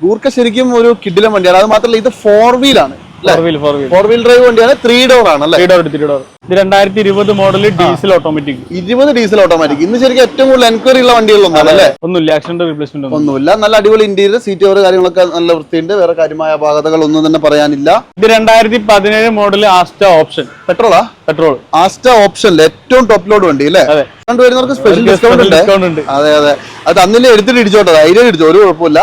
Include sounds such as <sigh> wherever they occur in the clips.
ഗൂർക്ക ശരിക്കും ഒരു കിഡിലം വണ്ടിയാണ്. അത് മാത്രമല്ല ഇത് ഫോർ വീൽ ആണ്. ഫോർ വീൽ ഡ്രൈവ് വണ്ടിയാണ്. ത്രീ ഡോർ ആണ് ത്രീ ഡോർ ത്രീ ഡോർ ഇത് രണ്ടായിരത്തി ഇരുപത് മോഡൽ ഡീസൽ ഓട്ടോമാറ്റിക് ഇരുപത് ഡീസൽ ഓട്ടോമാറ്റിക് ഇന്ന് ശരിക്കും ഏറ്റവും കൂടുതൽ എൻക്വയറി ഉള്ള വണ്ടികളൊന്നാണ് അല്ലേ? ഒന്നുമില്ല ആക്സിഡന്റ് റീപ്ലേസ്മെന്റ് ഒന്നും ഒന്നുമില്ല. നല്ല അടിപൊളി ഇന്റീരിയർ സീറ്റ് ഓവർ കാര്യങ്ങളൊക്കെ നല്ല വൃത്തിയുണ്ട്. വേറെ കാര്യമായ അപാകതകൾ ഒന്നും തന്നെ പറയാനില്ല. ഇത് രണ്ടായിരത്തി പതിനേഴ് മോഡൽ ആസ്റ്റ ഓപ്ഷൻ പെട്രോളാ പെട്രോൾ ആസ്റ്റ ഓപ്ഷനിൽ ഏറ്റവും ടോപ്പ് ലോഡ് വണ്ടി അല്ലേ? അതെ. വരുന്നവർക്ക് സ്പെഷ്യൽ ഡിസ്കൗണ്ട് ഉണ്ട്. അതെ അതെ. അത് തന്നില്ലേ എടുത്തിട്ട് ഇടിച്ചോട്ടെ. ധൈര്യം ഇടിച്ചോ ഒരു കുഴപ്പമില്ല.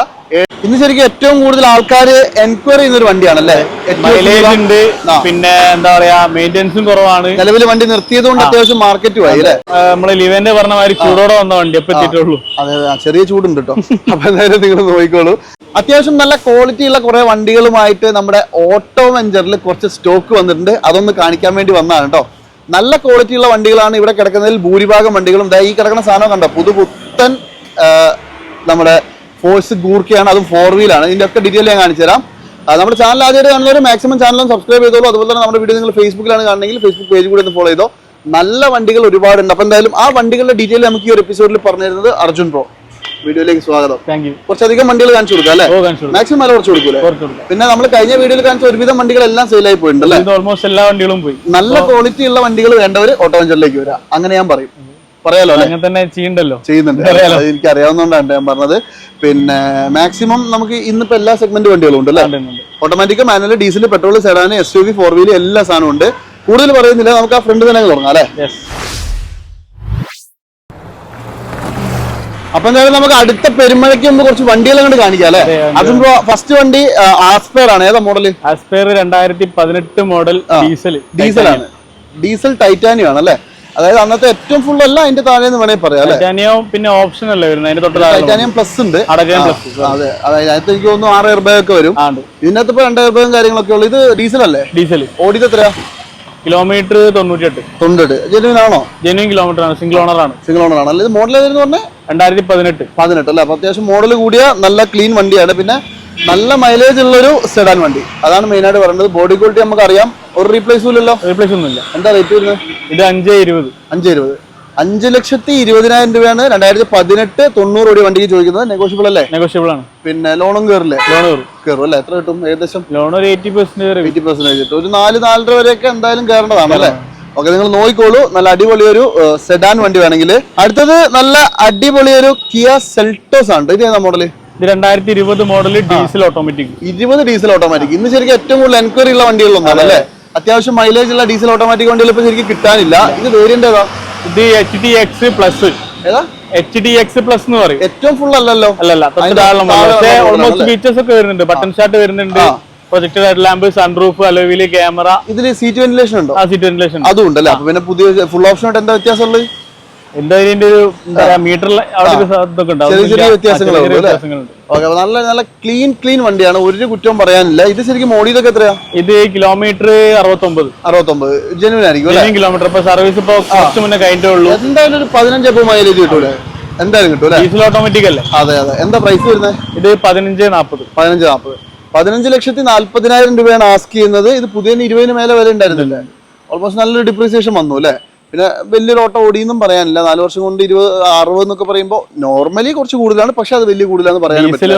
ഇന്ന് ശരിക്കും ഏറ്റവും കൂടുതൽ ആൾക്കാർ എൻക്വയറി ചെയ്യുന്ന ഒരു വണ്ടിയാണ് വണ്ടിയാണല്ലേ മൈലേജ് ഉണ്ട്. പിന്നെ എന്താ പറയാ മെയിന്റെനൻസും കുറവാണ്. നിലവിൽ വണ്ടി നിർത്തിയത് കൊണ്ട് അത്യാവശ്യം മാർക്കറ്റ് പോയി അല്ലേ? നമ്മളെ ലിവന്റെ പറഞ്ഞ മാതിരി ചൂടോടെ വന്ന വണ്ടി എപ്പോ എത്തിയിട്ടുള്ളൂ. അതെ ചെറിയ ചൂടുണ്ട് കേട്ടോ <laughs> അപ്പൊ എന്തായാലും നിങ്ങൾ നോക്കിക്കോളൂ. അത്യാവശ്യം നല്ല ക്വാളിറ്റി ഉള്ള കുറെ വണ്ടികളുമായിട്ട് നമ്മുടെ ഓട്ടോ വെഞ്ചറിൽ കുറച്ച് സ്റ്റോക്ക് വന്നിട്ടുണ്ട്. അതൊന്ന് കാണിക്കാൻ വേണ്ടി വന്നതാണ് കേട്ടോ നല്ല ക്വാളിറ്റി ഉള്ള വണ്ടികളാണ് ഇവിടെ കിടക്കുന്നതിൽ ഭൂരിഭാഗം വണ്ടികളും. ഈ കിടക്കുന്ന സാധനം കണ്ടോ? പുതുപുത്തൻ നമ്മുടെ ഫോഴ്സ് ഗൂർക്കയാണ് അതും ഫോർ വീലാണ് ഇതിന്റെ ഒക്കെ ഡീറ്റെയിൽ ഞാൻ കാണിച്ചു തരാം. നമ്മുടെ ചാനൽ ആദ്യമായിട്ട് കാണുന്നവർ മാക്സിമം ചാനലും സബ്സ്ക്രൈബ് ചെയ്തോളൂ. അതുപോലെ തന്നെ നമ്മുടെ വീഡിയോ നിങ്ങൾ ഫേസ്ബുക്കിലാണ് കാണുന്നെങ്കിൽ ഫേസ്ബുക്ക് പേജ് കൂടി ഒന്ന് ഫോളോ ചെയ്തോ. നല്ല വണ്ടികൾ ഒരുപാടുണ്ട്. അപ്പൊ എന്തായാലും ആ വണ്ടികളുടെ ഡീറ്റെയിൽ നമുക്ക് ഈ ഒരു എപ്പിസോഡിൽ പറഞ്ഞു തരുന്നത് അർജുൻ പ്രോ വീഡിയോയിലേക്ക് സ്വാഗതം. താങ്ക് യു കുറച്ചധികം വണ്ടികൾ കാണിച്ചു കൊടുക്കാം അല്ലേ? മാക്സിമം വില കുറച്ച് കൊടുക്കൂലേ പിന്നെ നമ്മൾ കഴിഞ്ഞ വീഡിയോയിൽ കാണിച്ച ഒരുവിധം വണ്ടികളെല്ലാം സെയിലായി പോയിട്ടുണ്ട് അല്ലേ? ഓൾമോസ്റ്റ് എല്ലാ വണ്ടികളും പോയി. നല്ല ക്വാളിറ്റി ഉള്ള വണ്ടികൾ വേണ്ടവർ ഓട്ടോ വെഞ്ചറിലേക്ക് വരാം. അങ്ങനെ ഞാൻ പറയും. പറയാലോ അല്ലേ? അങ്ങനെ തന്നെ ചെയ്യണ്ടല്ലോ. ചെയ്യുന്നുണ്ട്. എനിക്ക് അറിയാവുന്നതുകൊണ്ടാണ് ഞാൻ പറഞ്ഞത്. പിന്നെ മാക്സിമം നമുക്ക് ഇന്നിപ്പോ എല്ലാ സെഗ്മെന്റ് വണ്ടികളും ഉണ്ട് അല്ലേ. Automatic manual diesel petrol sedan S U V four wheel എല്ലാ സാധനവും ഉണ്ട്. കൂടുതൽ പറയുന്നില്ല. നമുക്ക് ആ ഫ്രണ്ട് തന്നെ തുടങ്ങാം അല്ലേ? അപ്പൊ എന്തായാലും നമുക്ക് അടുത്ത പെരുമഴയ്ക്ക് മുമ്പ് കുറച്ച് വണ്ടികൾ കണ്ട് കാണിക്കാം അല്ലെ? അതെ, അതെ. അതിപ്പോ ഫസ്റ്റ് വണ്ടി ആസ്പെയർ ആണ്. ഏതാ മോഡൽ ആസ്പെയർ രണ്ടായിരത്തി പതിനെട്ട് മോഡൽ ഡീസൽ ഡീസൽ ആണ്. ഡീസൽ ടൈറ്റാനിയോ ആണ് അല്ലെ? അതായത് അന്നത്തെ ഏറ്റവും ഫുൾ അല്ല അതിന്റെ താഴെ എന്ന് വേണമെങ്കിൽ പറയാം ടൈറ്റാനിയോ പിന്നെ ഓപ്ഷൻ അല്ലേ വരുന്നത്? അതിന്റെ തൊട്ട് ടൈറ്റാനിയം പ്ലസ് ഉണ്ട്. അതെ. അതായത് അതിനകത്ത് എനിക്ക് തോന്നുന്നു ആറ് എയർ ബാഗ് ഒക്കെ വരും. ഇതിനകത്ത് ഇപ്പൊ രണ്ട് എയർ ബാഗും കാര്യങ്ങളൊക്കെ ഉള്ളു. ഇത് ഡീസൽ അല്ലേ? ഡീസൽ ഓടിയത് എത്രയാ? കിലോമീറ്റർ തൊണ്ണൂറ്റിയെട്ട്. തൊണ്ണൂറ് ജെനുവിൻ ആണോ ജെനുവിൻ കിലോമീറ്റർ ആണ്. സിംഗിൾ ഓണർ ആണ്. സിംഗിൾ ഓണർ ആണ് അല്ലെങ്കിൽ മോഡൽ ഏതെന്ന് പറഞ്ഞാൽ രണ്ടായിരത്തി പതിനെട്ട് പതിനെട്ട് അല്ലേ? അപ്പൊ അത്യാവശ്യം മോഡൽ കൂടിയ നല്ല ക്ലീൻ വണ്ടിയാണ്. പിന്നെ നല്ല മൈലേജ് ഉള്ള ഒരു സെഡാൻ വണ്ടി. അതാണ് മെയിൻ ആയിട്ട് പറയുന്നത് ബോഡി ക്വാളിറ്റി നമുക്ക് അറിയാം ഒരു റീപ്ലേസും ഇല്ലല്ലോ. റീപ്ലേസ് ഒന്നുമില്ല. എന്താ റേറ്റ് വരുന്നത്? ഇത് അഞ്ച് ഇരുപത്. അഞ്ച് ഇരുപത്. അഞ്ച് ലക്ഷത്തി ഇരുപതിനായിരം രൂപയാണ് രണ്ടായിരത്തി പതിനെട്ട് തൊണ്ണൂറ് കോടി വണ്ടിക്ക് ചോദിക്കുന്നത്. നെഗോഷ്യബിൾ അല്ലേ? നെഗോഷ്യബിൾ ആണ്. പിന്നെ ലോണും കയറില്ലേ ലോൺ കയറും അല്ലേ? എത്ര കിട്ടും ഏകദേശം? ലോൺ ഒരു എയ്റ്റി പെർസെന്റ് എയ്റ്റി പെർസെന്റേജ് കിട്ടും. ഒരു നാല് നാലര വരെയൊക്കെ എന്തായാലും കയറേണ്ടതാണ് അല്ലേ? ഓക്കെ നിങ്ങൾ നോക്കിക്കോളൂ. നല്ല അടിപൊളി ഒരു സെഡാൻ വണ്ടി വേണമെങ്കിൽ. അടുത്തത് നല്ല അടിപൊളി ഒരു കിയ സെൽട്ടോസ് ആണ്. ഇത് ഏതാ മോഡൽ ഇത് രണ്ടായിരത്തി ഇരുപത് മോഡൽ ഡീസൽ ഓട്ടോമാറ്റിക് ഇരുപത് ഡീസൽ ഓട്ടോമാറ്റിക് ഇന്ന് ശരിക്കും ഏറ്റവും കൂടുതൽ എൻക്വയറി ഉള്ള വണ്ടികളൊന്നാണ് അല്ലേ? അത്യാവശ്യം മൈലേജ് ഉള്ള ഡീസൽ ഓട്ടോമാറ്റിക് വണ്ടികൾ ഇപ്പൊ ശരിക്കും കിട്ടാനില്ല. ഇത് വേരിയന്റ് ഏതാ? ഇത് H D X plus H D X plus എന്ന് പറയും. ഏറ്റവും ഫുൾ അല്ലല്ലോ. അല്ലല്ല ഉള്ള ഓൾമോസ്റ്റ് ഫീച്ചേഴ്സ് ഒക്കെ വരുന്നുണ്ട്. ബട്ടൺ ഷാർട്ട് വരുന്നുണ്ട്. Project head lamp sunroof alloy wheel camera ഇതിൽ സീറ്റ് വെന്റിലേഷൻ ഉണ്ടോ? ആ സീറ്റ് വെന്റിലേഷൻ അതും ഉണ്ടല്ലേ പിന്നെ പുതിയ ഫുൾ ഓപ്ഷൻ ആയിട്ട് എന്താ വ്യത്യാസമുള്ളത് ഒരു എന്താ പറയാ മീറ്ററിൽ ചെറിയ ചെറിയ? വ്യത്യാസങ്ങളുണ്ട് ഓക്കെ നല്ല നല്ല ക്ലീൻ ക്ലീൻ വണ്ടിയാണ്. ഒരു കുറ്റവും പറയാനില്ല. ഇത് ശരിക്കും ഓടിയതൊക്കെ എത്രയാ? ഇത് കിലോമീറ്റർ അറുപത്തൊമ്പത്. അറുപത്തൊമ്പത്. ജനുവൻ ആയിരിക്കും കിലോമീറ്റർ ഇപ്പൊ സർവീസ് ഇപ്പൊ കുറച്ച് മുന്നേ കഴിഞ്ഞിട്ടേ ഉള്ളൂ. എന്തായാലും ഒരു പതിനഞ്ച് അപ്പൊ മൈലേജ് കിട്ടൂലേ? എന്തായാലും കിട്ടൂല? ഡീസൽ ഓട്ടോമാറ്റിക് അല്ലേ? അതെ അതെ. എന്താ പ്രൈസ് വരുന്നത് ഇത് പതിനഞ്ച് നാപ്പത്. പതിനഞ്ച് നാൽപ്പത് പതിനഞ്ച് ലക്ഷത്തി നാല്പതിനായിരം രൂപയാണ് ആസ്ക് ചെയ്യുന്നത്. ഇത് പുതിയ ഇരുപതിന് മേലെ വില ഉണ്ടായിരുന്നില്ല? ഓൾമോസ്റ്റ് നല്ലൊരു ഡിപ്രീസിയേഷൻ വന്നു അല്ലേ? പിന്നെ വലിയൊരു ഓട്ടം ഓടിയെന്നും പറയാനില്ല. നാല് വർഷം കൊണ്ട് ഇരുപത് അറുപത് എന്നൊക്കെ പറയുമ്പോൾ നോർമലി കുറച്ച് കൂടുതലാണ്. പക്ഷെ അത് വലിയ കൂടുതലാന്ന് പറയാൻ പറ്റില്ല.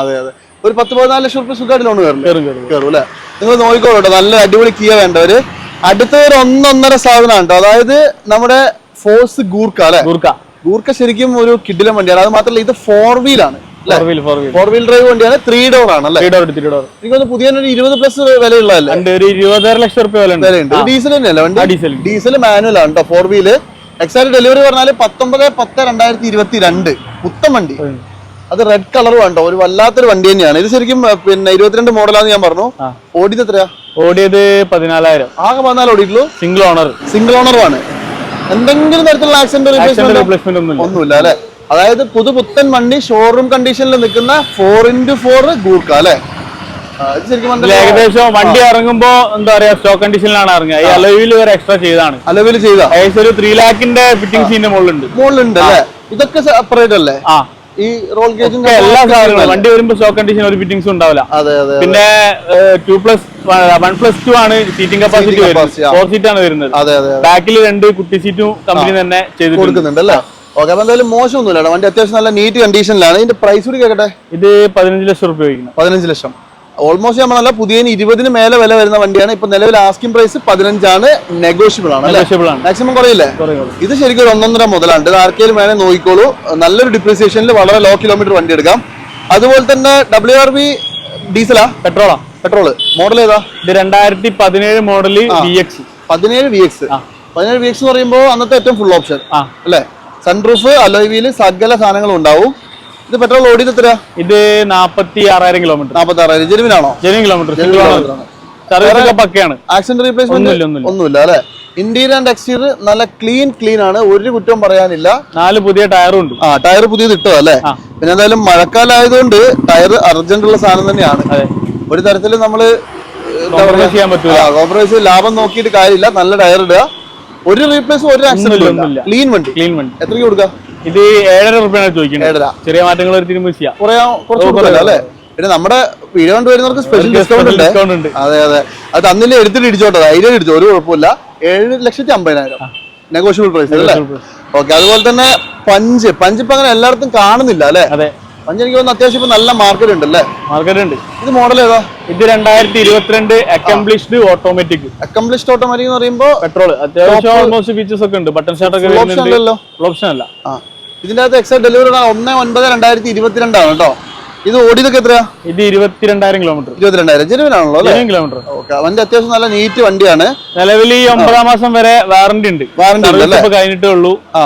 അതെ അതെ. ഒരു പത്ത് പതിനാല് ലക്ഷം റുപ്യ സുഖമായിട്ട് ലോൺ കയറും. കയറും അല്ലേ? നിങ്ങൾ നോക്കിക്കോളൂ നല്ല അടിപൊളി കിയ വേണ്ടവര് അടുത്ത ഒരു ഒന്നൊന്നര സാധനമാണ് കേട്ടോ. അതായത് നമ്മുടെ ഫോഴ്സ് ഗൂർക്ക അല്ലെ? ഗൂർക്ക. ഗൂർക്ക ശരിക്കും ഒരു കിഡിലം വണ്ടിയാണ്. അത് മാത്രമല്ല ഇത് ഫോർ വീൽ ആണ്. ഫോർ വീൽ ഡ്രൈവ് വണ്ടിയാണ് ത്രീ ഡോർ ആണ് ത്രീ ഡോർ ത്രീ ഡോർ എനിക്ക് തോന്നുന്നു പുതിയ ഇരുപത് പ്ലസ് വിലയുള്ളതല്ലേ? ഒരു ഇരുപതര ലക്ഷം റുപ്യ വിലയുണ്ട്. ഡീസൽ തന്നെയല്ലേ വണ്ടി? ഡീസൽ ഡീസൽ മാനുവൽ ആണ് കേട്ടോ ഫോർ വീൽ എക്സാക്ട് ഡെലിവറി പറഞ്ഞാൽ പത്തൊമ്പത് പത്ത് രണ്ടായിരത്തി ഇരുപത്തി രണ്ട് പുത്തൻ വണ്ടി. അത് റെഡ് കളർ വേണ്ടോ ഒരു വല്ലാത്തൊരു വണ്ടി തന്നെയാണ്. ഇത് ശരിക്കും പിന്നെ ഇരുപത്തിരണ്ട് മോഡലാന്ന് ഞാൻ പറഞ്ഞു. ഓടിയത് എത്രയാ? ഓടിയത് പതിനാലായിരം. ആകെ പതിനാല് ഓടിയിട്ടുള്ളൂ? സിംഗിൾ ഓണർ സിംഗിൾ ഓണറുമാണ് എന്തെങ്കിലും തരത്തിലുള്ള ആക്സിഡന്റ് റീപ്ലേസ്മെന്റ് ഒന്നുമില്ല അല്ലെ? അതായത് പുതുപുത്തൻ വണ്ടി ഷോറൂം കണ്ടീഷനിൽ നിൽക്കുന്ന ഫോർ ഇന്റു ഫോർ ഗൂർക്ക അല്ലെ? ഏകദേശം വണ്ടി ഇറങ്ങുമ്പോ എന്താ പറയാ സ്റ്റോക്ക് കണ്ടീഷനിലാണ് ഇറങ്ങുക. ഈ അലോയിൽ വരെ എക്സ്ട്രാ ചെയ്താണ്. അലവിൽ ചെയ്ത? ഏകദേശം ഒരു ത്രീ ലാഖിന്റെ ഫിറ്റിംഗ് സീന്റെ മുകളിലുണ്ട്. മുകളിലുണ്ട് അല്ലെ? ഇതൊക്കെ സെപ്പറേറ്റ് അല്ലേ? ആ. ഈ റോൾ ഗേജിന്റെ എല്ലാ സാധനങ്ങളും. വണ്ടി വരുമ്പോ സ്റ്റോക്ക് കണ്ടീഷൻ ഒരു ഫിറ്റിംഗ്സ് ഉണ്ടാവില്ല. പിന്നെ two plus one plus two ആണ് സീറ്റിംഗ് കപ്പാസിറ്റി വരുന്നത്. ഫോർ സീറ്റ് ആണ് വരുന്നത്. ബാക്കിൽ രണ്ട് കുട്ടി സീറ്റും കമ്പനി തന്നെ ചെയ്ത് കൊടുക്കുന്നുണ്ട് അല്ലേ? ഓക്കെ അപ്പൊ എന്തായാലും മോശമൊന്നുമില്ല. വണ്ടി അത്യാവശ്യം നല്ല നീറ്റ് കണ്ടീഷനിലാണ് ഇതിന്റെ പ്രൈസ് കൂടി കേട്ടെ ഇത് പതിനഞ്ച് ലക്ഷം രൂപ പതിനഞ്ച് ലക്ഷം. ഓൾമോസ്റ്റ് നമ്മളല്ല പുതിയതിന് ഇരുപതിന് മേലെ വില വരുന്ന വണ്ടിയാണ്. ഇപ്പൊ നിലവിൽ ആസ്കിംഗ് പ്രൈസ് പതിനഞ്ചാണ്. നെഗോഷ്യബിൾ ആണ് മാക്സിമം കുറയില്ലേ? കുറേ കുറേ. ഇത് ശരിക്കും ഒരു ഒന്നൊന്നര മുതലാണ്. ഇത് ആർക്കെങ്കിലും വേണേ നോക്കിക്കോളൂ. നല്ലൊരു ഡിപ്രീസിയേഷനിൽ വളരെ ലോ കിലോമീറ്റർ വണ്ടി എടുക്കാം. അതുപോലെ തന്നെ ഡബ്ല്യു ആർ ബി ഡീസലാ പെട്രോളാ പെട്രോൾ മോഡൽ ഏതാ? ഇത് രണ്ടായിരത്തി പതിനേഴ് മോഡൽ വി എക്സ് പതിനേഴ് വി എക്സ് പതിനേഴ് വി എക്സ് എന്ന് പറയുമ്പോൾ അന്നത്തെ ഏറ്റവും ഫുൾ ഓപ്ഷൻ അല്ലേ? സൺറൂഫ് അലോയ് വീൽ സകല സാധനങ്ങളും ഉണ്ടാവും. ഇത് പെട്രോൾ ഓടിയത് എത്ര ഇത് നാപ്പത്തി ആറായിരം കിലോമീറ്റർ നാപ്പത്തി ആറായിരം ജെനുവിനാണോ ജെനുവിൻ കിലോമീറ്റർ പക്കയാണ്. ആക്സിഡന്റ് റീപ്ലേസ്മെന്റ് ഒന്നുമില്ല, അല്ലെ? ഇന്റീരിയർ ആൻഡ് എക്സ്റ്റീരിയർ നല്ല ക്ലീൻ ക്ലീൻ ആണ്. ഒരു കുറ്റവും പറയാനില്ല. നാല് പുതിയ ടയറും ഉണ്ട്. ആ ടയർ പുതിയത് ഇട്ടോ അല്ലേ? പിന്നെ എന്തായാലും മഴക്കാലമായതുകൊണ്ട് ടയർ അർജന്റ് ഉള്ള സാധനം തന്നെയാണ്. ഒരു തരത്തിലും നമ്മൾ ചെയ്യാൻ പറ്റില്ല കോംപ്രമൈസ് ലാഭം നോക്കിയിട്ട് കാര്യമില്ല. നല്ല ടയർ ഇടുക. ഒരു റീപ്ലേസും ഒരു ആക്സിഡന്റ്. ക്ലീൻ വണ്ടി. ക്ലീൻ വണ്ടി. എത്ര കൊടുക്കുക ഇത് ഏഴര റുപ്യാണ് ചോദിക്കുന്നത്. ഏഴര. ചെറിയ മാറ്റങ്ങൾ ചെയ്യാം. കുറേ കുറച്ച്. അല്ലേ? പിന്നെ നമ്മുടെ വീഡിയോ കണ്ടുവരുന്നവർക്ക് സ്പെഷ്യൽ ഡിസ്കൗണ്ട് ഉണ്ട്. അതെ അതെ. അത് തന്നില്ല എടുത്തിട്ട് ഇടിച്ചോട്ടെ. ധൈര്യം ഇടിച്ചോ. ഒരു കുഴപ്പമില്ല. ഏഴ് ലക്ഷത്തി അമ്പതിനായിരം. നെഗോഷ്യബിൾ പ്രൈസ് അല്ലേ? ഓക്കെ അതുപോലെ തന്നെ പഞ്ച്. പഞ്ച് ഇപ്പൊ അങ്ങനെ എല്ലായിടത്തും കാണുന്നില്ല അല്ലേ? അതെ. പഞ്ച് എനിക്ക് തോന്നുന്നു അത്യാവശ്യം ഇപ്പൊ നല്ല മാർക്കറ്റ് ഉണ്ട് അല്ലേ മാർക്കറ്റ് ഉണ്ട്. ഇത് മോഡൽ ഏതാ? ഇത് രണ്ടായിരത്തി ഇരുപത്തിരണ്ട് അക്കംപ്ലിഷ്ഡ് ഓട്ടോമാറ്റിക് അക്കംപ്ലിഷ്ഡ് ഓട്ടോമാറ്റിക് എന്ന് പറയുമ്പോൾ പെട്രോൾ അത്യാവശ്യം ഓൾമോസ്റ്റ് ഫീച്ചേഴ്സ് ഒക്കെ ഉണ്ട്. ബട്ടൺ സ്റ്റാർട്ട് ഒക്കെ വരുന്നുണ്ട്. അല്ലല്ലോ ഓപ്ഷൻ അല്ല. ഇതിന്റെ അകത്ത് എക്സൈറ്റ് ഡെലിവറി ഒന്ന് ഒൻപത് രണ്ടായിരത്തി ഇരുപത്തിരണ്ടാണ് കേട്ടോ ഇത് ഓടിയതൊക്കെ എത്രയാ? ഇത് ഇരുപത്തിരണ്ടായിരം കിലോമീറ്റർ ഇരുപത്തിരണ്ടായിരം. ജെനുവിനാണല്ലോ അല്ലേ? കിലോമീറ്റർ ഓക്കെ വണ്ടി അത്യാവശ്യം നല്ല നീറ്റ് വണ്ടിയാണ്. നിലവിൽ ഈ ഒമ്പതാം മാസം വരെ വാറന്റി ഉണ്ട്. വാറന്റി കഴിഞ്ഞിട്ടേ ഉള്ളൂ. ആ.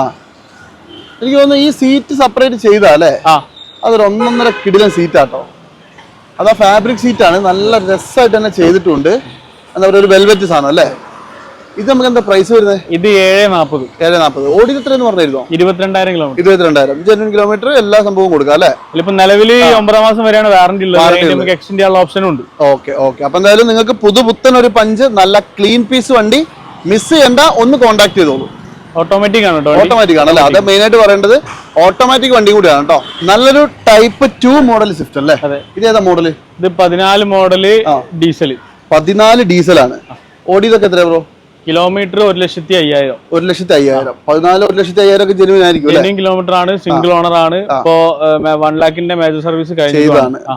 എനിക്ക് തോന്നുന്നു ഈ സീറ്റ് സെപ്പറേറ്റ് ചെയ്താ അല്ലേ? ആ. അതൊരു ഒന്നൊന്നര കിടിലൻ സീറ്റാട്ടോ അതാ ഫാബ്രിക് സീറ്റാണ് നല്ല രസമായിട്ട് തന്നെ ചെയ്തിട്ടുണ്ട്. എന്താ പറയുക ഒരു വെൽവെറ്റ് സാധനം അല്ലേ? ഇത് നമുക്ക് എന്താ പ്രൈസ് വരുന്നത്? ഇത് ഏഴ് നാൽപ്പത് ഏഴ് നാൽപ്പത് ഓടിയത് എത്രയെന്ന് പറഞ്ഞിരുന്നോ ഇരുപത്തിരണ്ടായിരം കിലോമീറ്റർ ഇരുപത്തിരണ്ടായിരം. ജെനുവൻ കിലോമീറ്റർ എല്ലാ സംഭവവും കൊടുക്കാം അല്ലേ? ഇപ്പൊ നിലവിൽ ഒമ്പതാം മാസം വരെയാണ് വാറന്റി ഉള്ളത്. നമുക്ക് എക്സ്റ്റെൻഡ് ചെയ്യാനുള്ള ഓപ്ഷനും ഉണ്ട്. Okay okay. അപ്പൊ എന്തായാലും നിങ്ങൾക്ക് പുതുപുത്തൻ ഒരു പഞ്ച് നല്ല ക്ലീൻ പീസ് വണ്ടി മിസ് ചെയ്യണ്ട ഒന്ന് കോൺടാക്ട് ചെയ്തോളൂ. ഓട്ടോമാറ്റിക് ആണ്. ഓട്ടോമാറ്റിക് ആണ് അല്ലേ? അത് മെയിൻ ആയിട്ട് പറയേണ്ടത് ഓട്ടോമാറ്റിക് വണ്ടി കൂടിയാണ് കേട്ടോ. നല്ലൊരു ടൈപ്പ് ടു മോഡൽ സ്വിഫ്റ്റ് അല്ലേ. ഇത് ഏതാ മോഡൽ ഇത് പതിനാല് മോഡൽ ഡീസൽ പതിനാല് ഡീസലാണ് ഓടിയതൊക്കെ എത്രയാ ബ്രോ കിലോമീറ്റർ ഒരു ലക്ഷത്തി അയ്യായിരം. ഒരു ലക്ഷത്തി അയ്യായിരം. പതിനാല് ഒരു ലക്ഷത്തി അയ്യായിരം ഒക്കെ ജെനുവിൻ ആയിരിക്കും ജെനുവിൻ കിലോമീറ്റർ ആണ് സിംഗിൾ ഓണർ ആണ്. ഇപ്പോ വൺ ലാഖിന്റെ മേജർ സർവീസ് കഴിഞ്ഞു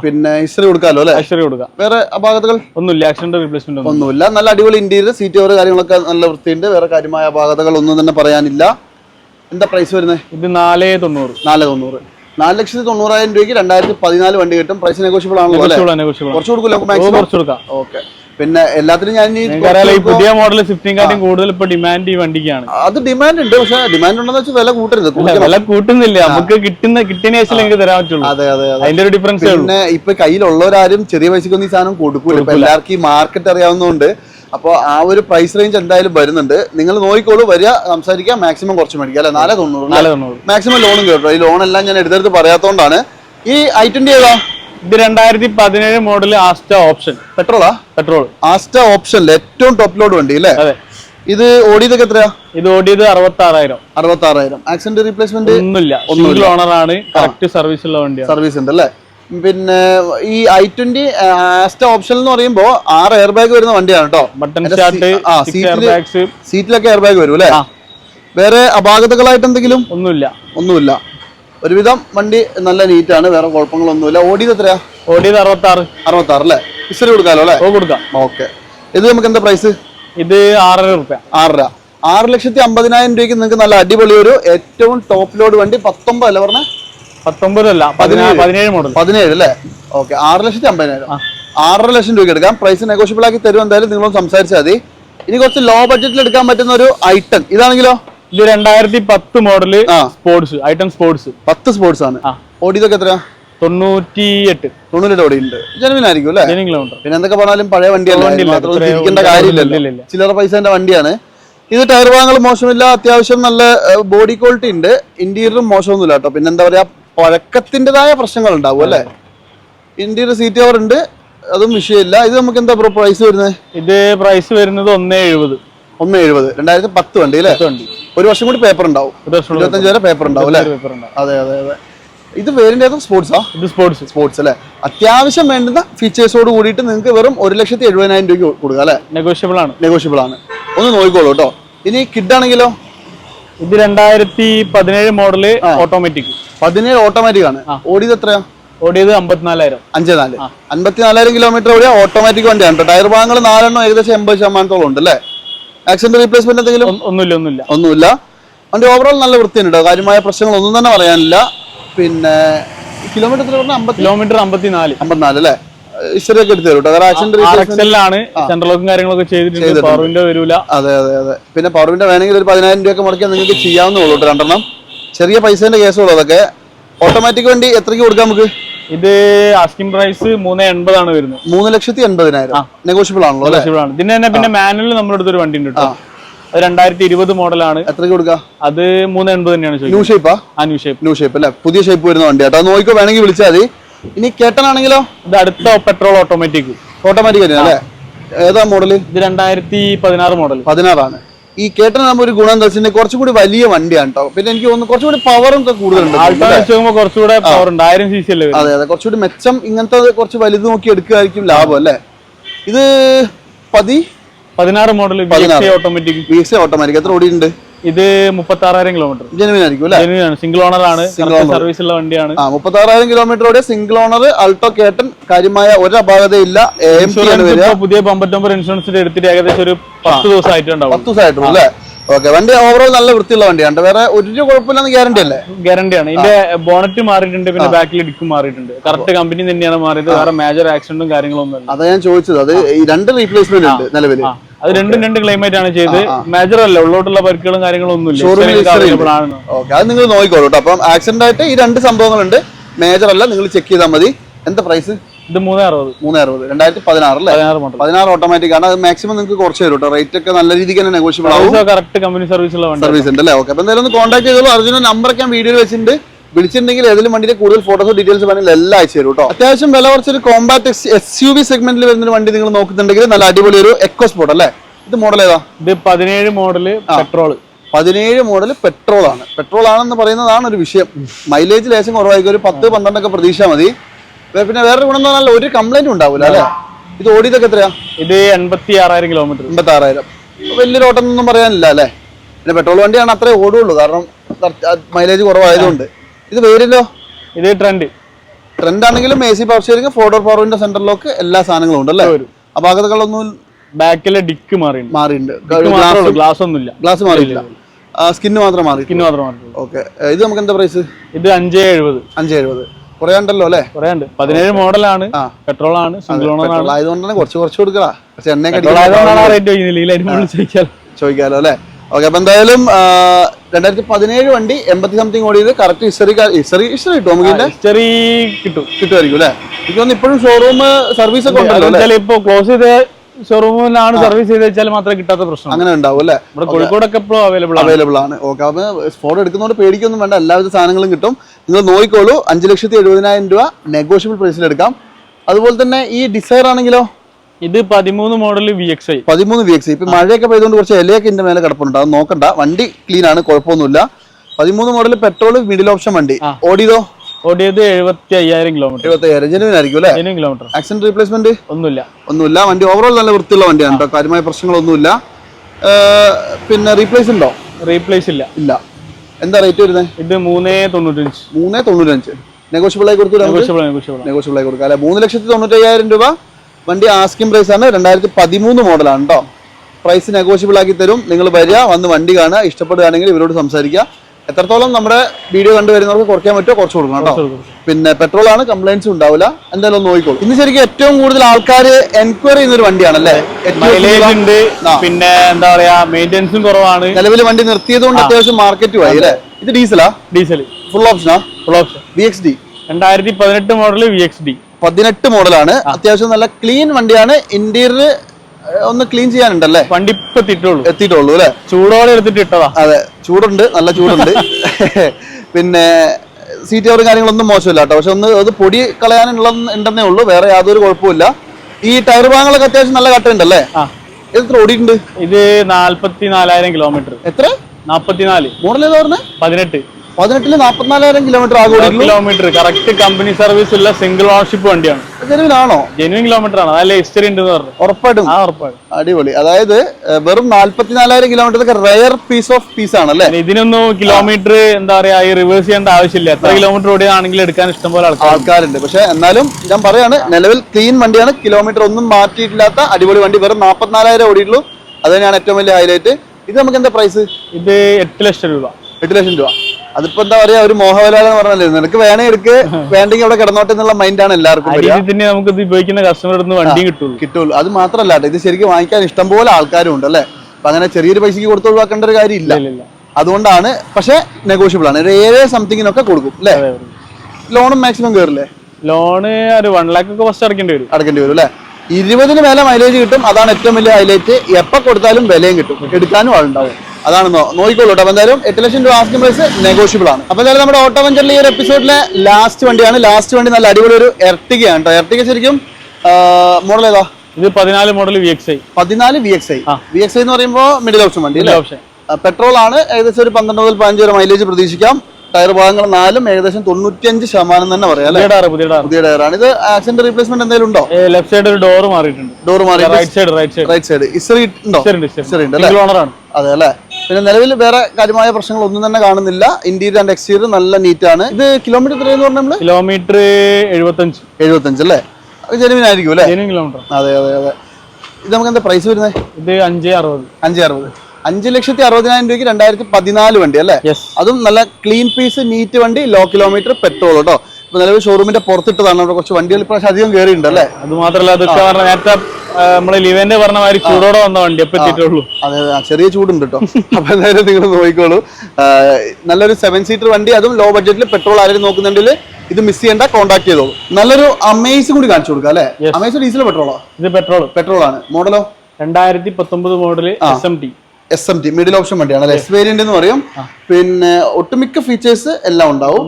പിന്നെ ഹിസ്റ്ററി കൊടുക്കാമല്ലോ അല്ലെ? ഇസ്റ്ററി കൊടുക്കാം. വേറെ അപാകതകൾ? ഒന്നുമില്ല ആക്സിഡന്റ് റീപ്ലേസ്മെന്റ് ഒന്നുമില്ല. നല്ല അടിപൊളി ഇന്റീരിയർ സീറ്റ് ഓവർ കാര്യങ്ങളൊക്കെ നല്ല വൃത്തിയുണ്ട്. വേറെ കാര്യമായ അപാകതകൾ ഒന്നും തന്നെ പറയാനില്ല. എന്താ പ്രൈസ് വരുന്നത് ഇത് നാല് തൊണ്ണൂറ്. നാല് തൊണ്ണൂറ്. നാല് ലക്ഷത്തി തൊണ്ണൂറായിരം രൂപയ്ക്ക് രണ്ടായിരത്തി പതിനാല് വണ്ടി കിട്ടും. പ്രൈസ് നെഗോഷ്യബിൾ ആണല്ലോ കുറച്ച് കൊടുക്കില്ല മാക്സിമം കുറച്ച് കൊടുക്കാം. ഓക്കെ പിന്നെ എല്ലാത്തിനും ഞാൻ ഈ പുതിയ മോഡൽ സ്വിഫ്റ്റിംഗാട്ടും കൂടുതൽ ഇപ്പൊ ഡിമാൻഡ് ഈ വണ്ടിക്കാണ് അത് ഡിമാൻഡ് ഉണ്ട് പക്ഷെ ഡിമാൻഡ് ഉണ്ടെന്ന് വെച്ചാൽ വില കൂട്ടരുത് വില കൂട്ടുന്നില്ല. നമുക്ക് കിട്ടുന്ന കിട്ടിയ ശേഷം എനിക്ക് തരാൻ പറ്റുള്ളൂ. അതെ അതെ അതെ. അതിന്റെ ഒരു ഡിഫറൻസ് പിന്നെ ഇപ്പൊ കയ്യിലുള്ളവരാരും ചെറിയ പൈസക്കൊന്നും ഈ സാധനം കൊടുക്കൂല. ഇപ്പൊ എല്ലാവർക്കും ഈ മാർക്കറ്റ് അറിയാവുന്നതുകൊണ്ട് അപ്പോൾ ആ ഒരു പ്രൈസ് റേഞ്ച് എന്തായാലും വരുന്നുണ്ട്. നിങ്ങൾ നോക്കിക്കോളൂ വരിക സംസാരിക്കുക മാക്സിമം കുറച്ച് മേടിക്കുക. അല്ലെ? നാല് തൊണ്ണൂറ് തൊണ്ണൂറ്. മാക്സിമം ലോണും കേട്ടോ. ഈ ലോൺ എല്ലാം ഞാൻ എടുത്തെടുത്ത് പറയാത്തോണ്ടാണ്. ഈ ഐ ട്വന്റി ഏതാ? ഇത് രണ്ടായിരത്തി പതിനേഴ് മോഡൽ ആസ്റ്റ ഓപ്ഷൻ പെട്രോളാ പെട്രോൾ ആസ്റ്റ ഓപ്ഷനിൽ ഏറ്റവും ടോപ്പ് ലോഡ് വണ്ടി അല്ലേ? അതെ. ഇത് ഓടിയതൊക്കെ എത്രയാ? ഇത് ഓടിയത് അറുപത്തി ആറായിരം അറുപത്തി ആറായിരം ആക്സിഡന്റ് റീപ്ലേസ്മെന്റ് ഒന്നുമില്ല. സിംഗിൾ ഓണർ ആണ് കറക്റ്റ് സർവീസ് ഉള്ള വണ്ടിയാണ്. സർവീസ് ഉണ്ട് അല്ലേ? പിന്നെ ഈ ഐ ട്വന്റി ആസ്റ്റ ഓപ്ഷൻ എന്ന് പറയുമ്പോൾ ആറ് എയർ ബാഗ് വരുന്ന വണ്ടിയാണ് കേട്ടോ സീറ്റിലൊക്കെ എയർ ബാഗ് വരും അല്ലേ? വേറെ അപാകതകളായിട്ട് എന്തെങ്കിലും? ഒന്നുമില്ല. ഒന്നുമില്ല. ഒരുവിധം വണ്ടി നല്ല നീറ്റാണ് വേറെ കുഴപ്പങ്ങളൊന്നുമില്ല. ഓടിയത് എത്രയാ? ഓടിയത് അറുപത്താറ്. അറുപത്താറ് അല്ലേ? ഇസ്റ്ററി കൊടുക്കാലോ അല്ലേ? ഓ കൊടുക്കാം. ഓക്കെ. ഇത് നമുക്ക് എന്താ പ്രൈസ് ഇത് ആറര റുപ്യ. ആറര. ആറ് ലക്ഷത്തി അമ്പതിനായിരം രൂപയ്ക്ക് നിങ്ങൾക്ക് നല്ല അടിപൊളി ഒരു ഏറ്റവും ടോപ്പ് ലോഡ് വണ്ടി പത്തൊമ്പത് അല്ലേ പറഞ്ഞേ? പത്തൊമ്പതല്ല അല്ല പതിനേഴ്. മോഡൽ പതിനേഴ് അല്ലേ? ഓക്കെ. ആറ് ലക്ഷത്തി അമ്പതിനായിരം. ആറര ലക്ഷം രൂപയ്ക്ക് എടുക്കാം. പ്രൈസ് നെഗോഷ്യബിൾ ആക്കി തരും എന്തായാലും നിങ്ങളൊന്ന് സംസാരിച്ചാൽ മതി. ഇനി കുറച്ച് ലോ ബഡ്ജറ്റിൽ എടുക്കാൻ പറ്റുന്ന ഒരു ഐറ്റം ഇതാണെങ്കിലോ? ഇത് രണ്ടായിരത്തി പത്ത് മോഡൽ സ്പോർട്സ് ഐറ്റം സ്പോർട്സ് പത്ത് സ്പോർട്സ് ആണ്. ഓടിയതൊക്കെ എത്ര തൊണ്ണൂറ്റി എട്ട് തൊണ്ണൂറ്റെട്ട് ഓടിയുണ്ട് ജനുവിൻ ആയിരിക്കും അല്ലേ? ജെന്യൂൻ കിലോമീറ്റർ പിന്നെ എന്തൊക്കെ പറഞ്ഞാലും പഴയ വണ്ടിയല്ല? കാര്യമില്ലല്ലോ. ചില്ലറ പൈസന്റെ വണ്ടിയാണ്. ഇത് ടയർ ഭാഗങ്ങൾ മോശമില്ല. അത്യാവശ്യം നല്ല ബോഡി ക്വാളിറ്റി ഉണ്ട്. ഇന്റീരിയറും മോശമൊന്നുമില്ല കേട്ടോ. പിന്നെ എന്താ പറയാ പഴക്കത്തിന്റെതായ പ്രശ്നങ്ങൾ ഉണ്ടാവും അല്ലേ? ഇന്റീരിയർ സീറ്റ് കവർ ഉണ്ട്. അതും വിഷയമില്ല ഇത് നമുക്ക് എന്താ പ്രൈസ് വരുന്നത്? ഇത് പ്രൈസ് വരുന്നത് ഒന്നേ എഴുപത്. ഒന്ന് എഴുപത്. രണ്ടായിരത്തി പത്ത് വണ്ടി അല്ലേ? വണ്ടി. ഒരു വർഷം കൂടി പേപ്പർ ഉണ്ടാവും. ഇരുപത്തഞ്ച് വരെ പേപ്പർ ഉണ്ടാവും അല്ലേ? അതെ അതെ അതെ. ഇത് വേരിന്റെ സ്പോർട്സാ ഇത് സ്പോർട്സ് സ്പോർട്സ് അല്ലേ? അത്യാവശ്യം വേണ്ടുന്ന ഫീച്ചേഴ്സോട് കൂടിയിട്ട് നിങ്ങൾക്ക് വെറും ഒരു ലക്ഷത്തി എഴുപതിനായിരം രൂപയ്ക്ക് കൊടുക്കുക അല്ലേ? നെഗോഷ്യബിൾ ആണ്. നെഗോഷ്യബിൾ ആണ്. ഒന്ന് നോക്കിക്കോളൂ കേട്ടോ. ഇനി കിഡ് ആണെങ്കിലോ? ഇത് രണ്ടായിരത്തി പതിനേഴ് മോഡൽ ഓട്ടോമാറ്റിക് പതിനേഴ് ഓട്ടോമാറ്റിക് ആണ്. ഓടിയത് എത്രയാ? ഓടിയത് അമ്പത്തിനാലായിരം. അഞ്ച് നാല് അമ്പത്തിനാലായിരം കിലോമീറ്റർ ഓടിയ ഓട്ടോമാറ്റിക് വണ്ടിയാണ് കേട്ടോ. ടയർ ഭാഗങ്ങൾ നാലെണ്ണം ഏകദേശം എൺപത് ശതമാനത്തോളം ഉണ്ട് അല്ലേ? ആക്സിഡന്റ് റീപ്ലേസ്മെന്റ് എന്തെങ്കിലും? ഒന്നുമില്ല ഒന്നുമില്ല. ഒന്നുമില്ല. അതിന്റെ ഓവറോൾ നല്ല വൃത്തിയുണ്ട് കാര്യമായ പ്രശ്നങ്ങളൊന്നും തന്നെ പറയാനില്ല. പിന്നെ കിലോമീറ്റർ കിലോമീറ്റർ അമ്പത്തിനാല്. അമ്പത്തിനാല് അല്ലേ? ഇസ്റ്ററിയൊക്കെ എടുത്തു തരും കേട്ടോ ആക്സിഡന്റ് സെൻട്രൽ ലോക്കും കാര്യങ്ങളൊക്കെ ചെയ്തിട്ടുണ്ട്. പവറിന്റെ വരൂല. അതെ അതെ അതെ. പിന്നെ പവർവിന്റെ വേണമെങ്കിൽ ഒരു പതിനായിരം രൂപയൊക്കെ മുടക്കിയാൽ നിങ്ങൾക്ക് ചെയ്യാവുന്നേ ഉള്ളൂ രണ്ടെണ്ണം. ചെറിയ പൈസേന്റെ കേസുള്ളൂ അതൊക്കെ. ഓട്ടോമാറ്റിക് വണ്ടി എത്രയ്ക്ക് കൊടുക്കാം നമുക്ക്? ഇത് ആസ്കിംഗ് പ്രൈസ് മൂന്ന് എൺപതാണ് വരുന്നത്. മൂന്ന് ലക്ഷത്തി എൺപതിനായിരം. നെഗോഷ്യബിൾ ആണല്ലോ ആണ്. ഇതിന് തന്നെ പിന്നെ മാനുവൽ നമ്മുടെ അടുത്തൊരു വണ്ടി ഉണ്ട് കേട്ടോ. അത് രണ്ടായിരത്തി ഇരുപത് മോഡലാണ്. എത്ര കൊടുക്കുക അത് മൂന്ന് എൺപത് തന്നെയാണ് ന്യൂ ഷേപ്പാ ആ? ന്യൂ ഷേപ്പ് ന്യൂ ഷേപ്പ് അല്ലേ? പുതിയ ഷേപ്പ് വരുന്ന വണ്ടി കേട്ടോ. അത് നോക്കിക്കോ വേണമെങ്കിൽ വിളിച്ചാൽ മതി. ഇനി കേട്ടനാണെങ്കിലോ ഇത് അടുത്ത പെട്രോൾ ഓട്ടോമാറ്റിക് ഓട്ടോമാറ്റിക് അല്ലേ? ഏതാ മോഡൽ ഇത് രണ്ടായിരത്തി പതിനാറ് മോഡൽ പതിനാറാണ്. ഈ കേട്ടനാകുമ്പോൾ ഒരു ഗുണം എന്താ വെച്ചാൽ കുറച്ചുകൂടി വലിയ വണ്ടിയാണ് കേട്ടോ പിന്നെ എനിക്ക് തോന്നുന്നു കുറച്ചുകൂടി പവറും ഒക്കെ കൂടുതലുണ്ട് കുറച്ചുകൂടെ പവർ ഉണ്ട് ആയിരം സി സി അല്ലേ അതെ അതെ. കുറച്ചുകൂടി മെച്ചം ഇങ്ങനത്തെ കുറച്ച് വലുത് നോക്കി എടുക്കുകയായിരിക്കും ലാഭം അല്ലേ? ഇത് പതി പതിനാറ് model automatic B S automatic എത്ര ഓടിയുണ്ട് ഇത് മുപ്പത്തി ആറായിരം കിലോമീറ്റർ അല്ലേ? സിംഗിൾ ഓണർ ആണ്. സർവീസ് ഉള്ള വണ്ടിയാണ്. ആ മുപ്പത്താറായിരം കിലോമീറ്റർ ഓടിയ സിംഗിൾ ഓണർ അൾട്ടോ കേട്ടൻ കാര്യമായ ഒരു അപാകതയില്ല പുതിയ ടി ആണ് ഇൻഷുറൻസ് ഇൻഷുറൻസിന്റെ എടുത്തിട്ട് ഏകദേശം ഒരു പത്ത് ദിവസം ആയിട്ടുണ്ടാവും പത്ത് അല്ലേ? ഓക്കെ വണ്ടി ഓവറോൾ നല്ല വൃത്തിയുള്ള വണ്ടിയാണ്. വേറെ ഒരു കുഴപ്പമില്ലെന്ന് ഗ്യാരണ്ടി അല്ലേ? ഗ്യാരണ്ടിയാണ് ഇതിന്റെ ബോണറ്റ് മാറിയിട്ടുണ്ട് പിന്നെ ബാക്കിൽ ഡിക്കും മാറിയിട്ടുണ്ട്. കറക്റ്റ് കമ്പനി തന്നെയാണ് മാറിയത്. വേറെ മേജർ ആക്സിഡന്റും കാര്യങ്ങളൊന്നും അതാ ഞാൻ ചോദിച്ചത്. അത് ഈ രണ്ട് റീപ്ലേസ്മെന്റ് ഉണ്ട് നിലവിൽ അത് രണ്ടും രണ്ട് ക്ലൈമറ്റ് ആണ് ചെയ്ത്. മേജർ അല്ല ഉള്ളോട്ടുള്ള പരിക്കുകളും കാര്യങ്ങളും ഒന്നും Showroom ഇല്ല history അവൈലബിൾ ആണ് ഓക്കെ അത് നിങ്ങൾ നോക്കിക്കോളൂ കേട്ടോ അപ്പം ആക്സിഡന്റ് ആയിട്ട് ഈ രണ്ട് സംഭവങ്ങളുണ്ട്. മേജർ അല്ല നിങ്ങൾ ചെക്ക് ചെയ്താൽ മതി. എന്താ പ്രൈസ് ഇത് മൂന്ന് അറുപത്. മൂന്ന് അറുപത്. രണ്ടായിരത്തി പതിനാറ് അല്ലേ? പതിനാറ് ഓട്ടോമാറ്റിക് ആണ്. അത് മാക്സിമം നിങ്ങൾക്ക് കുറച്ച് തരും കേട്ടോ റേറ്റ് ഒക്കെ നല്ല രീതിക്ക് തന്നെ നെഗോഷ്യബിൾ ആവും. കറക്റ്റ് കമ്പനി സർവീസ് സർവീസ് ഉണ്ട് അല്ലേ? ഓക്കെ അപ്പൊ എന്തായാലും ഒന്ന് കോൺടാക്ട് ചെയ്തോളൂ. അർജുന നമ്പർ ഒക്കെ ഞാൻ വീഡിയോയിൽ വെച്ചിട്ടുണ്ട്. വിളിച്ചിട്ടുണ്ടെങ്കിൽ ഏതെങ്കിലും വണ്ടിയിൽ കൂടുതൽ ഫോട്ടോസ് ഡീറ്റെയിൽസ് വേണമെങ്കിൽ എല്ലാം അയച്ചു തരും കേട്ടോ അത്യാവശ്യം വില കുറച്ചൊരു കോമ്പാക്ട് എസ് യു വി സെഗ്മെന്റിൽ വരുന്ന ഒരു വണ്ടി നിങ്ങൾ നോക്കുന്നുണ്ടെങ്കിൽ നല്ല അടിപൊളി ഒരു എക്കോ സ്പോർട്ട് അല്ലേ? ഇത് മോഡൽ ഏതാ? ഇത് പതിനേഴ് മോഡൽ പെട്രോൾ പതിനേഴ് മോഡൽ പെട്രോൾ ആണ്. പെട്രോൾ ആണെന്ന് പറയുന്നതാണ് ഒരു വിഷയം. മൈലേജ് ലേശം കുറവായിരിക്കും. ഒരു പത്ത് പന്ത്രണ്ടൊക്കെ പ്രതീക്ഷ മതി. പിന്നെ വേറൊരു ഗുണം എന്ന് പറഞ്ഞാൽ ഒരു കംപ്ലൈന്റ് ഉണ്ടാവില്ല അല്ലേ? ഇത് ഓടിയതൊക്കെ എത്രയാ? ഇത് എൺപത്തി ആറായിരം കിലോമീറ്റർ എൺപത്തി ആറായിരം വലിയൊരു ഓട്ടം ഒന്നും പറയാനില്ല അല്ലേ? പിന്നെ പെട്രോൾ വണ്ടിയാണ് അത്രേ ഓടുള്ളൂ. കാരണം മൈലേജ് കുറവായതുകൊണ്ട്. ഇത് വേരില്ലോ ഇത് ട്രെൻഡ് ട്രെൻഡ് ആണെങ്കിലും A C power steering four door power window centre lock എല്ലാ സാധനങ്ങളും ഉണ്ട് അല്ലേ? ആ ഭാഗത്തുകളൊന്നും ബാക്കിലെ ഡിക്ക് മാറിയിട്ടുണ്ട്. മാറിയിട്ടുണ്ട്. ഗ്ലാസ് ഒന്നുമില്ല ഗ്ലാസ് മാറിയില്ല സ്കിന്ന് മാത്രം മാറി സ്കിന്ന് മാത്രം മാറി ഓക്കെ. ഇത് നമുക്ക് എന്താ പ്രൈസ് ഇത് അഞ്ചേ എഴുപത്. അഞ്ച് എഴുപത് കുറയാണ്ടല്ലോ അല്ലേ? കുറയാണ്ട്. പതിനേഴ് മോഡലാണ് പെട്രോൾ ആണ് സിംഗിൾ ഓണർ ആണ്. പെട്രോൾ ആയതുകൊണ്ട് കുറച്ച് കുറച്ച് കൊടുക്കലാ. പക്ഷെ എണ്ണ ചോദിക്കാലോ അല്ലേ? ഓക്കെ അപ്പൊ എന്തായാലും രണ്ടായിരത്തി പതിനേഴ് വണ്ടി എൺപത്തി സംതിങ് ഓടിയത് കറക്റ്റ് ഹിസ്റ്ററി ഹിസ്റ്ററി ഹിസ്റ്ററി കിട്ടും നമുക്ക് ഹിസ്റ്ററി കിട്ടും. കിട്ടുമായിരിക്കും അല്ലേ? എനിക്ക് തോന്നുന്നു ഇപ്പോഴും ഷോറൂം സർവീസ് ഒക്കെ ഉണ്ടല്ലോ അല്ലേ? വെച്ചാൽ ഇപ്പൊ ക്ലോസ് ചെയ്ത ഷോറൂമിലാണ് സർവീസ് ചെയ്ത് വെച്ചാൽ മാത്രമേ കിട്ടാത്ത പ്രശ്നം അങ്ങനെ ഉണ്ടാവും അല്ലേ? ഇവിടെ കോഴിക്കോടൊക്കെ എപ്പോഴും അവൈലബിൾ ആണ്. അവൈലബിൾ ആണ്. ഓക്കെ അപ്പൊ ഫോട്ടോ എടുക്കുന്നതുകൊണ്ട് പേടിക്കൊന്നും വേണ്ട. എല്ലാവിധ സാധനങ്ങളും കിട്ടും. നിങ്ങൾ നോക്കിക്കോളൂ. അഞ്ച് ലക്ഷത്തി എഴുപതിനായിരം രൂപ നെഗോഷ്യബിൾ പ്രൈസിൽ എടുക്കാം. അതുപോലെ തന്നെ ഈ ഡിസൈർ ആണെങ്കിലോ? ഇത് പതിമൂന്ന് മോഡൽ വി എക്സ് ഐ പതിമൂന്ന് വി എക്സ് ഐ ഇപ്പൊ മഴയൊക്കെ പെയ്തുകൊണ്ട് കുറച്ച് ഇലയൊക്കെ ഇതിന്റെ മേലെ കിടപ്പുണ്ട്. അത് നോക്കണ്ട. വണ്ടി ക്ലീൻ ആണ് കുഴപ്പമൊന്നുമില്ല. പതിമൂന്ന് മോഡൽ പെട്രോൾ മിഡിൽ ഓപ്ഷൻ വണ്ടി. ഓടിയതോ? ഓടിയത് എഴുപത്തി അയ്യായിരം കിലോമീറ്റർ എഴുപത്തയ്യായിരം. ജെനുവിൻ ആയിരിക്കും അല്ലേ? പതിനേഴ് കിലോമീറ്റർ ആക്സിഡന്റ് റീപ്ലേസ്മെന്റ് ഒന്നുമില്ല. ഒന്നുമില്ല. വണ്ടി ഓവറോൾ നല്ല വൃത്തിയുള്ള വണ്ടിയാണ് കേട്ടോ. കാര്യമായ പ്രശ്നങ്ങളൊന്നുമില്ല. പിന്നെ റീപ്ലേസ് ഉണ്ടോ? റീപ്ലേസ് ഇല്ല. ഇല്ല. എന്താ റേറ്റ് വരുന്നത് ഇത് മൂന്നേ തൊണ്ണൂറ്റഞ്ച്. മൂന്നേ തൊണ്ണൂറ്റഞ്ച്. നെഗോഷ്യബിൾ ആയി കൊടുത്തു നെഗോഷ്യബിൾ നെഗോഷ്യബിൾ നെഗോഷ്യബിൾ ആയി കൊടുക്കാം. അല്ലെ? മൂന്ന് ലക്ഷത്തി തൊണ്ണൂറ്റയ്യായിരം രൂപ. വണ്ടി ആസ്കിംഗ് പ്രൈസ് ആണ്. രണ്ടായിരത്തി പതിമൂന്ന് മോഡലാണ് കേട്ടോ പ്രൈസ് നെഗോഷ്യബിൾ ആക്കി തരും. നിങ്ങൾ വരിക വന്ന് വണ്ടി കാണുക. ഇഷ്ടപ്പെടുകയാണെങ്കിൽ ഇവരോട് സംസാരിക്കുക. എത്രത്തോളം നമ്മുടെ വീഡിയോ കണ്ടുവരുന്നവർക്ക് കുറയ്ക്കാൻ പറ്റുമോ കുറച്ച് കൊടുക്കണം കേട്ടോ പിന്നെ പെട്രോൾ ആണ് കംപ്ലൈൻസ് ഉണ്ടാവില്ല. എന്തായാലും ഒന്ന് നോക്കിക്കോളൂ. ഇന്ന് ശരിക്കും ഏറ്റവും കൂടുതൽ ആൾക്കാർ എൻക്വയറി ചെയ്യുന്ന ഒരു വണ്ടിയാണല്ലേ? മൈലേജ് ഉണ്ട്. പിന്നെ എന്താ പറയാ മെയിന്റെനൻസും കുറവാണ്. നിലവിൽ വണ്ടി നിർത്തിയത് കൊണ്ട് അത്യാവശ്യം മാർക്കറ്റ് ആയി അല്ലേ? ഇത് ഡീസലാ diesel full ഓപ്ഷനാ full option V X D രണ്ടായിരത്തി പതിനെട്ട് മോഡൽ വി എക്സ് ഡി പതിനെട്ട് മോഡലാണ്. അത്യാവശ്യം നല്ല ക്ലീൻ വണ്ടിയാണ്. ഇന്റീരിയർ ഒന്ന് ക്ലീൻ ചെയ്യാനുണ്ടല്ലേ? വണ്ടി ഇപ്പൊ തിട്ടുള്ളൂ എത്തിയിട്ടുള്ളൂ അല്ലേ? ചൂടോടെ എടുത്തിട്ട് ഇട്ടതാ. അതെ ചൂടുണ്ട് നല്ല ചൂടുണ്ട്. <laughs> പിന്നെ സീറ്റ് കവറും കാര്യങ്ങളൊന്നും മോശമില്ല കേട്ടോ പക്ഷെ ഒന്ന് അത് പൊടി കളയാനുള്ള ഉണ്ടെന്നേ ഉള്ളൂ. വേറെ യാതൊരു കുഴപ്പമില്ല ഈ ടയർ ഭാഗങ്ങളൊക്കെ അത്യാവശ്യം നല്ല കട്ടുണ്ടല്ലേ ആ. എത്ര ഓടിയിട്ടുണ്ട്? ഇത് നാല്പത്തി നാലായിരം കിലോമീറ്റർ. എത്ര? നാപ്പത്തിനാല്. മോഡൽ ഏതാ പറഞ്ഞത് പതിനെട്ട്. പതിനെട്ടിൽ നാപ്പത്തിനാലായിരം കിലോമീറ്റർ ആകും കിലോമീറ്റർ കറക്റ്റ് കമ്പനി സർവീസ് ഉള്ള സിംഗിൾ ഓണർഷിപ്പ് വണ്ടിയാണ്. ജെനുവിനാണോ ജെനുവിൻ കിലോമീറ്റർ ആണ്. നല്ല ഹിസ്റ്ററി ഉണ്ട് ഉറപ്പായിട്ടും. ആ ഉറപ്പാണ് അടിപൊളി. അതായത് വെറും നാല്പത്തിനാലായിരം kilometre rare piece of piece ആണ് അല്ലെ ഇതിനൊന്നും കിലോമീറ്റർ എന്താ പറയാ ഈ റിവേഴ്സ് ചെയ്യേണ്ട ആവശ്യമില്ല. എത്ര കിലോമീറ്റർ ഓടിയാണെങ്കിലും എടുക്കാൻ ഇഷ്ടം പോലെ ആൾക്കാരുണ്ട്. പക്ഷെ എന്നാലും ഞാൻ പറയാണ് നിലവിൽ ക്ലീൻ വണ്ടിയാണ്. കിലോമീറ്റർ ഒന്നും മാറ്റിയിട്ടില്ലാത്ത അടിപൊളി വണ്ടി. വെറും നാൽപ്പത്തിനാലായിരം ഓടിയിട്ടുള്ളൂ. അത് തന്നെയാണ് ഏറ്റവും വലിയ ഹൈലൈറ്റ് ഇത് നമുക്ക് എന്താ പ്രൈസ് ഇത് എട്ട് ലക്ഷം രൂപ. എട്ട് ലക്ഷം രൂപ. അതിപ്പോ എന്താ പറയാ ഒരു മോഹവലാല എന്ന് പറഞ്ഞല്ലേ? നിനക്ക് വേണേ എടുക്ക്. <laughs> വേണ്ടെങ്കിൽ അവിടെ കിടന്നോട്ടെ എന്നുള്ള മൈൻഡ് ആണ് എല്ലാവർക്കും തന്നെ നമുക്ക് ഇത് ഉപയോഗിക്കുന്ന കസ്റ്റമർ വണ്ടി കിട്ടുള്ളൂ. കിട്ടുള്ളൂ. അത് മാത്രല്ല ഇത് ശരിക്കും വാങ്ങിക്കാൻ ഇഷ്ടംപോലെ ആൾക്കാരും ഉണ്ട് അല്ലേ? അപ്പൊ അങ്ങനെ ചെറിയൊരു പൈസക്ക് കൊടുത്ത് ഒഴിവാക്കേണ്ട ഒരു കാര്യമില്ല. അതുകൊണ്ടാണ് പക്ഷെ നെഗോഷ്യബിൾ ആണ്. ഒരു ഏഴ് സംതിങ്ങിനൊക്കെ കൊടുക്കും അല്ലേ. ലോണും മാക്സിമം കയറില്ലേ ലോണ് ഒരു വൺ ലാക്ക് ഒക്കെ ഫസ്റ്റ് അടക്കേണ്ടി വരും. അടക്കേണ്ടി വരും അല്ലേ? ഇരുപതിന് മേലെ മൈലേജ് കിട്ടും. അതാണ് ഏറ്റവും വലിയ ഹൈലൈറ്റ് എപ്പോ കൊടുത്താലും വിലയും കിട്ടും. എടുക്കാനും ആളുണ്ടാവും. അതാണ് നോക്കിക്കോളൂ കേട്ടോ. എന്തായാലും എട്ട് ലക്ഷം രൂപ ആസ്കിംഗ് പ്രൈസ് നെഗോഷ്യബിൾ ആണ്. അപ്പൊ എന്തായാലും നമ്മുടെ ഓട്ടോ വെഞ്ചറിലെ ഈ ഒരു എപ്പിസോഡിലെ ലാസ്റ്റ് വണ്ടിയാണ്. ലാസ്റ്റ് വണ്ടി നല്ല അടിപൊളി ഒരു എർട്ടികയാണ് കേട്ടോ. എർട്ടിക ശരിക്കും മോഡൽ ഏതാ? ഇത് പതിനാല് മോഡൽ വി എക്സ് ഐ പതിനാല് V X I V X I എന്ന് പറയുമ്പോൾ മിഡിൽ ഓപ്ഷൻ വണ്ടി ഓപ്ഷൻ പെട്രോൾ ആണ്. ഏകദേശം ഒരു പന്ത്രണ്ട് മുതൽ പതിനഞ്ച് വരെ മൈലേജ് പ്രതീക്ഷിക്കാം. ടയർ ഭാഗങ്ങൾ നാലും ഏകദേശം തൊണ്ണൂറ്റിയഞ്ച് ശതമാനം തന്നെ പറയാം പുതിയ ടയറാണ് ഇത് ആക്സിഡന്റ് റീപ്ലേസ്മെന്റ് എന്തെങ്കിലും ഉണ്ടോ? ലെഫ്റ്റ് സൈഡ് ഒരു ഡോർ മാറിയിട്ടുണ്ട്. ഡോർ മാറി right side right side right side ഇസ്രി ഉണ്ടോ? ഇസ്രി ഉണ്ട് അല്ലേ? അതെ അല്ലേ? പിന്നെ നിലവിൽ വേറെ കാര്യമായ പ്രശ്നങ്ങൾ ഒന്നും തന്നെ കാണുന്നില്ല. ഇന്റീരിയർ ആൻഡ് എക്സ്റ്റീരിയർ നല്ല നീറ്റ് ആണ്. ഇത് കിലോമീറ്റർ എന്ന് പറഞ്ഞാൽ കിലോമീറ്റർ എഴുപത്തഞ്ച്. എഴുപത്തഞ്ച് അല്ലേ? ജെനുവിൻ ആയിരിക്കും അല്ലേ? ജെനുവിൻ കിലോമീറ്റർ അതെ അതെ അതെ. ഇത് നമുക്ക് എന്താ പ്രൈസ് വരുന്നത്? ഇത് അഞ്ച് അറുപത്. അഞ്ച് അറുപത്. അഞ്ച് ലക്ഷത്തി അറുപതിനായിരം രൂപയ്ക്ക് രണ്ടായിരത്തി പതിനാല് വണ്ടി അല്ലേ? അതും നല്ല ക്ലീൻ പീസ് നീറ്റ് വണ്ടി ലോ കിലോമീറ്റർ പെട്രോൾ കേട്ടോ ഇപ്പൊ നിലവിൽ ഷോറൂമിന്റെ പുറത്തിട്ടതാണ്. അവിടെ കുറച്ച് വണ്ടികൾ ഇപ്രാവശ്യം അധികം കയറിയിട്ടുണ്ട് അല്ലേ? അത് മാത്രമല്ല അത് നേരത്തെ നമ്മൾ ലിവന്റെ പറഞ്ഞ മാതിരി ചൂടോടെ വന്ന വണ്ടി അപ്പൊ എത്തിയിട്ടുള്ളൂ. അതെ ചെറിയ ചൂടുണ്ട് കേട്ടോ അപ്പൊ എന്തായാലും നിങ്ങൾ നോക്കിക്കോളൂ. നല്ലൊരു സെവൻ സീറ്റർ വണ്ടി അതും ലോ ബഡ്ജറ്റിൽ പെട്രോൾ ആരെങ്കിലും നോക്കുന്നുണ്ടെങ്കിൽ ഇത് മിസ് ചെയ്യേണ്ട കോൺടാക്ട് ചെയ്തോളൂ. നല്ലൊരു അമേസ് കൂടി കാണിച്ചു കൊടുക്കാം അല്ലെ? അമേസ് ഡീസൽ പെട്രോളോ ഇത് പെട്രോൾ പെട്രോൾ ആണ്. മോഡലോ രണ്ടായിരത്തി പത്തൊമ്പത് model S M T S M T middle option വണ്ടിയാണ് അല്ലെ? എസ് വേരിയന്റ് എന്ന് പറയും. പിന്നെ ഒട്ടുമിക്ക ഫീച്ചേഴ്സ് എല്ലാം ഉണ്ടാവും.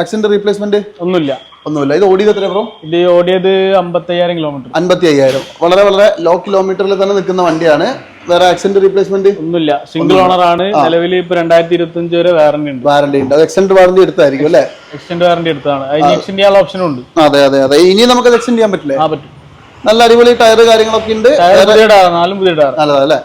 ആക്സിഡന്റ് റീപ്ലേസ്മെന്റ് ഒന്നുമില്ല. ഒന്നുമില്ല. ഇത് ഓടിയത് എത്ര ബ്രോ ഇത് ഓടിയത് അമ്പത്തയ്യായിരം കിലോമീറ്റർ അമ്പത്തി അയ്യായിരം വളരെ വളരെ ലോ കിലോമീറ്ററിൽ തന്നെ നിൽക്കുന്ന വണ്ടിയാണ്. വേറെ ആക്സിഡന്റ് റീപ്ലേസ്മെന്റ് ഒന്നുമില്ല. സിംഗിൾ ഓണർ ആണ്. നിലവിൽ ഇപ്പൊ രണ്ടായിരത്തി ഇരുപത്തി അഞ്ച് വരെ വാറന്റി ഉണ്ട്. വാറന്റി ഉണ്ട്. അത് എക്സ്റ്റൻഡ് വാറന്റി എടുത്തായിരിക്കും അല്ലേ? എക്സ്റ്റൻഡ് വാറന്റി എടുത്താണ് അതിന് എക്സ്റ്റൻഡ് ചെയ്യാനുള്ള ഓപ്ഷനും ഉണ്ട്. അതെ അതെ അതെ. ഇനി നമുക്ക് എക്സ്റ്റൻഡ് ചെയ്യാൻ പറ്റില്ലേ? ആ പറ്റും. നല്ല അടിപൊളി ടയർ കാര്യങ്ങളൊക്കെ ഉണ്ട്. നാലും പുതിയ ടയർ നല്ലതല്ലേ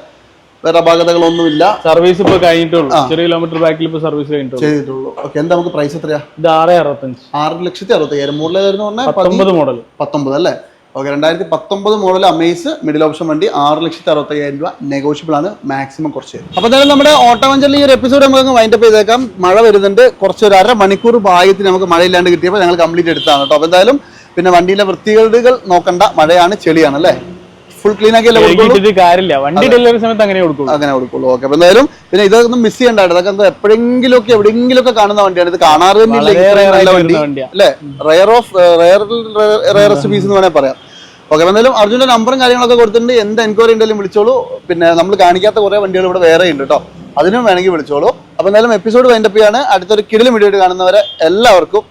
വേറെ അപാകതകളൊന്നുമില്ല സർവീസ് ഇപ്പൊ കഴിഞ്ഞിട്ടുള്ളൂ. ചെറിയ കിലോമീറ്റർ ബാക്കിൽ ഇപ്പൊ സർവീസ് കഴിഞ്ഞിട്ടുള്ളൂ. ചെയ്തിട്ടുള്ളൂ. ഓക്കെ എന്താ നമുക്ക് പ്രൈസ് എത്രയാ? ഇത് ആറ് അറുപത്തഞ്ച്. ആറ് ലക്ഷത്തി അറുപത്തയ്യായിരം. മോഡലായിരുന്നു പറഞ്ഞാൽ പത്തൊമ്പത് മോഡൽ പത്തൊമ്പത് അല്ലേ? ഓക്കെ രണ്ടായിരത്തി പത്തൊമ്പത് മോഡൽ അമേസ് മിഡിൽ ഓപ്ഷൻ വണ്ടി ആറ് ലക്ഷത്തി അറുപത്തയ്യായിരം രൂപ നെഗോഷ്യബിൾ ആണ്. മാക്സിമം കുറച്ച് അപ്പോൾ തന്നെ നമ്മുടെ ഓട്ടോവഞ്ചലിൽ ഈ ഒരു എപ്പിസോഡ് നമുക്ക് വൈൻഡപ്പ് ചെയ്തേക്കാം. മഴ വരുന്നുണ്ട്. കുറച്ച് ഒരു അര മണിക്കൂർ ഭാഗ്യത്തിന് നമുക്ക് മഴയില്ലാണ്ട് കിട്ടിയപ്പോൾ ഞങ്ങൾ കംപ്ലീറ്റ് എടുത്താണ് കേട്ടോ. അപ്പോൾ എന്തായാലും പിന്നെ വണ്ടിയിലെ വൃത്തികേടുകൾ നോക്കണ്ട. മഴയാണ് ചെളിയാണ് അല്ലേ? ഫുൾ ക്ലീൻ ആക്കി കാര്യമില്ല. വണ്ടി ഡെലിവറി സമയത്ത് അങ്ങനെ അങ്ങനെ കൊടുക്കുള്ളൂ. ഓക്കെ എന്തായാലും പിന്നെ ഇതൊന്നും മിസ് ചെയ്യണ്ട ഇതൊക്കെ എന്താ എപ്പോഴെങ്കിലും ഒക്കെ എവിടെയെങ്കിലും ഒക്കെ കാണുന്ന വണ്ടിയാണ്. ഇത് കാണാറ് തന്നെ നല്ല വണ്ടി. അല്ലേ? Rare of rare rarest piece എന്ന് വേണമെങ്കിൽ പറയാം. ഓക്കെ എന്തായാലും അർജുന്റെ നമ്പറും കാര്യങ്ങളൊക്കെ കൊടുത്തിട്ടുണ്ട്. എന്ത് എൻക്വയറി ഉണ്ടെങ്കിലും വിളിച്ചോളൂ. പിന്നെ നമ്മൾ കാണിക്കാത്ത കുറെ വണ്ടികൾ ഇവിടെ വേറെ ഉണ്ട് കേട്ടോ. അതിനും വേണമെങ്കിൽ വിളിച്ചോളൂ. അപ്പൊ എന്തായാലും എപ്പിസോഡ് വൈൻഡപ്പ് ചെയ്യാണ്. അടുത്തൊരു കിടിലും വീഡിയോ കാണുന്നവരെ എല്ലാവർക്കും